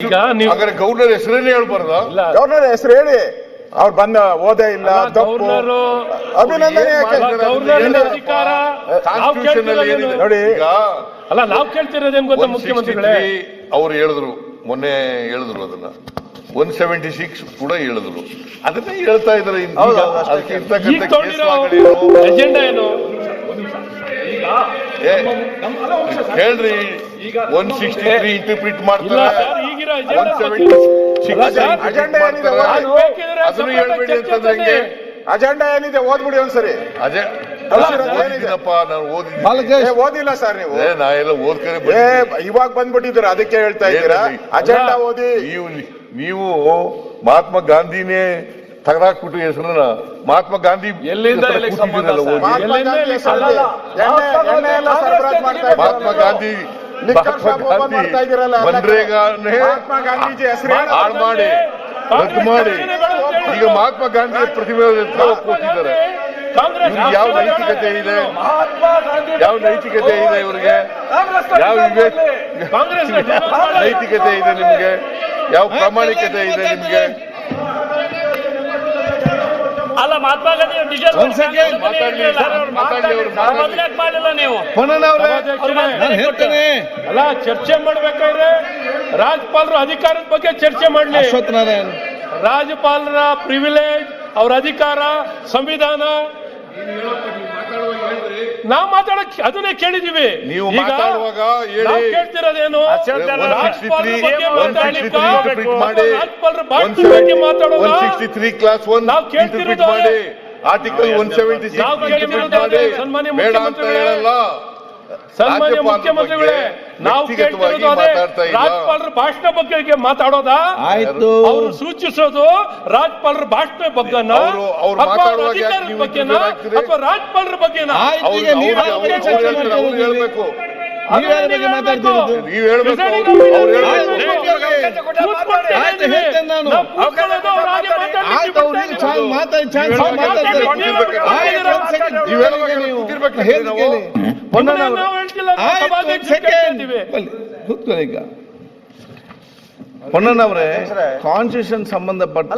ಈಗ ನೀವು ಹಾಗಾದ್ರೆ ಗೌರ್ನರ್ ಹೆಸರೇನೆ ಹೇಳ್ಬಾರ್ದ? ಇಲ್ಲ. ಗವರ್ನರ್ ಹೆಸರು ಹೇಳಿ. ಅವ್ರು ಬಂದ ಓದೇ ಇಲ್ಲ ತಪ್ಪು. ಗವರ್ನರು ಅಭಿನಂದನೆ ಯಾಕೆ ಅಧಿಕಾರ ನಾವು ಕಾನ್ಸ್ಟಿಟ್ಯೂಷನ್ ಅಲ್ಲಿ ಕೇಳ್ತಿರೋದೇನು? ಏನಿದೆ? ನೋಡಿ. ಈಗ ಅಲ್ಲ ನಾವು ಕೇಳ್ತಿರೋದೇನು ಗೊತ್ತಾ ಮುಖ್ಯಮಂತ್ರಿಗಳೇ? ಅವ್ರು ಹೇಳಿದ್ರು ಮೊನ್ನೆ ಹೇಳಿದ್ರು ಅದನ್ನ. ಒನ್ ಸೆವೆಂಟಿ ಸಿಕ್ಸ್ ಕೂಡ ಹೇಳಿದ್ರು. ಅದನ್ನ ಹೇಳ್ತಾ ಇದಾರೆ ಇನ್ನು. ಹೌದು, ಈಗ ಹೌದು, ಅಷ್ಟೇ ಅದಕ್ಕೆ ಈಗ ಇರ್ತಕ್ಕಂಥ ಕೇಸ್ಗಳೇನು? ಎಜೆಂಡಾ ಏನು? ಏ, ಹೇಳ್ರಿ ಒನ್ ಸಿಕ್ಸ್ಟಿ ತ್ರೀ ಇಂಟರ್ಪ್ರಿಟ್ ಇಲ್ಲ ಮಾಡ್ತಾರೆ. ಸರ್ ಅಜೆಂಡಾ ಏನಿದೆ ಓದ್ಬಿಡಿ ಒಂದ್ಸರಿ. ಅಜೆ ಓದಿಲ್ಲ ಸರ್ ನೀವು. ಏ, ನಾ ಎಲ್ಲ ಓದ್ಕರೆ ಏ ಇವಾಗ ಬಂದ್ಬಿಟ್ಟಿದ್ರ ಅದಕ್ಕೆ ಹೇಳ್ತಾ ಇದ್ದೀರಾ? ಅಜೆಂಡಾ ಓದಿ. ನೀವು ನೀವು ಮಹಾತ್ಮ ಗಾಂಧಿನೇ ತಗದಾಕ್ಬಿಟ್ಟು ಹೆಸರನ್ನ ಮಹಾತ್ಮ ಗಾಂಧಿ ಎಲ್ಲಿಂದ. ಮಹಾತ್ಮ ಗಾಂಧಿ ಮನ್ರೇಗಾನೇ ಹೇಳಿ. ಮಾಡಿ ರದ್ದು ಮಾಡಿ. ಈಗ ಮಹಾತ್ಮ ಗಾಂಧಿ ಪ್ರತಿಮೆ ಇವ್ರಿಗೆ ಯಾವ ನೈತಿಕತೆ ಇದೆ? ಯಾವ ನೈತಿಕತೆ ಇದೆ ಇವರಿಗೆ? ಯಾವ ನೈತಿಕತೆ ಇದೆ ನಿಮ್ಗೆ? ಯಾವ ಪ್ರಾಮಾಣಿಕತೆ ಇದೆ ನಿಮ್ಗೆ? ಅಲ್ಲ ಮಹಾತ್ಮ ಗಾಂಧಿ ಡೀಸೆಲ್. ಮೊದಲೇ ಮಾಡಲಿಲ್ಲ ನೀವು. ಹೇಳ್ತೇನೆ. ಅಲ್ಲ ಚರ್ಚೆ ಮಾಡ್ಬೇಕಾದ್ರೆ ರಾಜ್ಯಪಾಲರು ಅಧಿಕಾರದ ಬಗ್ಗೆ ಚರ್ಚೆ ಮಾಡ್ಲಿ. ರಾಜ್ಯಪಾಲರ ಪ್ರಿವಿಲೇಜ್ ಅವ್ರ ಅಧಿಕಾರ ಸಂವಿಧಾನ ನಾವು ಮಾತಾಡಕ್ ಅದನ್ನೇ ಕೇಳಿದೀವಿ. ನೀವು ಮಾತಾಡುವಾಗ ಹೇಳಿ. ನಾವು ಕೇಳ್ತಿರೋದೇನು? ಕ್ಲಾಸ್ ಒನ್ ನಾವು ಕೇಳ್ತಿರೋದು ಮಾಡಿ. ಆರ್ಟಿಕಲ್ ಒನ್ ಸೆವೆಂಟಿ ಸಿಕ್ಸ್ ಬೇಡ ಅಂತ ಹೇಳಲ್ಲ. ಸನ್ಮಾನ್ಯ ರಾಜ್ಯಪಾಲರ ಮುಖ್ಯಮಂತ್ರಿಗಳೇ ಬಗ್ಗೆ ನಾವು ಕೇಳ್ತಿರೋದು ಅದೇ ರಾಜ್ಯಪಾಲರ ಭಾಷಣ ಬಗ್ಗೆ ಮಾತಾಡೋದಾ? ಆಯ್ತು. ಅವರು ಸೂಚಿಸೋದು ರಾಜ್ಯಪಾಲರ ಭಾಷಣ ಬಗ್ಗೆನ? ಅವ್ರು- ಅವ್ರು ಅಥವಾ ಅಧಿಕಾರದ ಬಗ್ಗೆನ? ರಾಜ್ಯಪಾಲರ ಬಗ್ಗೆನ? ಅವ್ರು ಹೇಳ್ಬೇಕು ನೀವು ಹೇಳ್ಬೇಕು. ನೀವ್ ಹೇಳ್ಬೇಕು. Presiding ಕೂತ್ಕೊಳ್ಳಿ ಈಗ. ಪೊನ್ನಣ್ಣವ್ರೆ ಕಾನ್ಸ್ಟಿಟ್ಯೂಷನ್ ಸಂಬಂಧಪಟ್ಟ